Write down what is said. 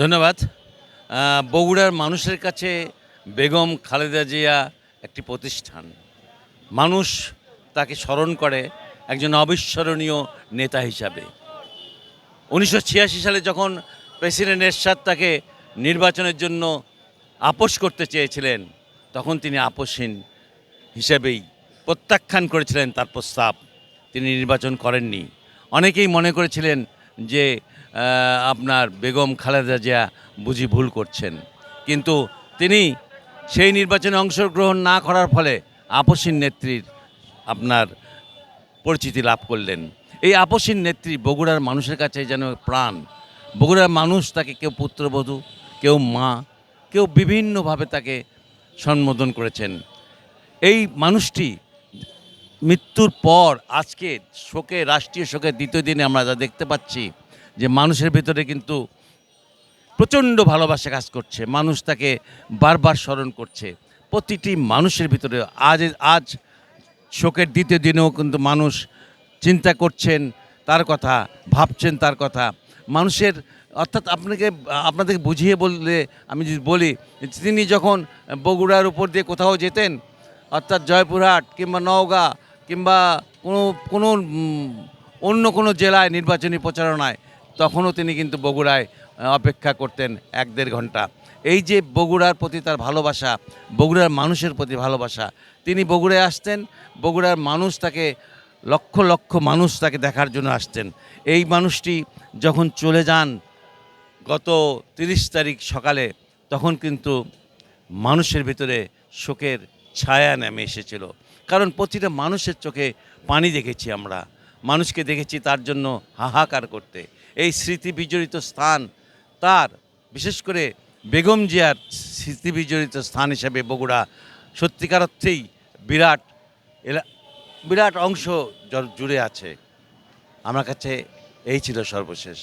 ধন্যবাদ। বগুড়ার মানুষের কাছে বেগম খালেদা জিয়া একটি প্রতিষ্ঠান। মানুষ তাকে স্মরণ করে একজন অবিস্মরণীয় নেতা হিসাবে। উনিশশো ছিয়াশি সালে যখন প্রেসিডেন্ট এরশাদ তাকে নির্বাচনের জন্য আপোষ করতে চেয়েছিলেন, তখন তিনি আপোষহীন হিসেবেই প্রত্যাখ্যান করেছিলেন তার প্রস্তাব। তিনি নির্বাচন করেননি। অনেকেই মনে করেছিলেন যে আপনার বেগম খালেদা জিয়া বুঝি ভুল করছেন। কিন্তু তিনি সেই নির্বাচনে অংশগ্রহণ না করার ফলে আপোষহীন নেত্রীর আপনার পরিচিতি লাভ করলেন। এই আপসীন নেত্রী বগুড়ার মানুষের কাছে যেন প্রাণ। বগুড়ার মানুষ তাকে কেউ পুত্রবধূ, কেউ মা, কেউ বিভিন্নভাবে তাকে সম্বোধন করেছেন। এই মানুষটি মৃত্যুর পর আজকে শোকে, রাষ্ট্রীয় শোকের দ্বিতীয় দিনে আমরা যা দেখতে পাচ্ছি যে মানুষের ভিতরে কিন্তু প্রচণ্ড ভালোবাসা কাজ করছে। মানুষ তাকে বারবার স্মরণ করছে। প্রতিটি মানুষের ভিতরে আজ আজ শোকের দ্বিতীয় দিনেও কিন্তু মানুষ চিন্তা করছেন, তার কথা ভাবছেন, তার কথা। মানুষের, অর্থাৎ আপনাকে, আপনাদেরকে বুঝিয়ে বললে, আমি যদি বলি, তিনি যখন বগুড়ার উপর দিয়ে কোথাও যেতেন, অর্থাৎ জয়পুরহাট কিংবা নওগাঁ কিংবা কোনো কোনো অন্য কোনো জেলায় নির্বাচনী প্রচারণায় তখনও তিনি কিন্তু বগুড়ায় অপেক্ষা করতেন এক দেড় ঘণ্টা। এই যে বগুড়ার প্রতি তার ভালোবাসা, বগুড়ার মানুষের প্রতি ভালোবাসা, তিনি বগুড়ায় আসতেন, বগুড়ার মানুষ তাকে, লক্ষ লক্ষ মানুষ তাকে দেখার জন্য আসতেন। এই মানুষটি যখন চলে যান গত তিরিশ তারিখ সকালে, তখন কিন্তু মানুষের ভিতরে শোকের ছায়া নেমে এসেছিল। কারণ প্রতিটা মানুষের চোখে পানি দেখেছি আমরা। মানুষকে দেখেছি তার জন্য হাহাকার করতে। এই স্মৃতি বিজড়িত স্থান। তার, বিশেষ করে বেগম জিয়ার স্মৃতি বিজড়িত স্থান হিসেবে বগুড়া সত্যিকার অর্থেই বিরাট বিরাট অংশ জুড়ে আছে। আমার কাছে এই ছিল সর্বশেষ।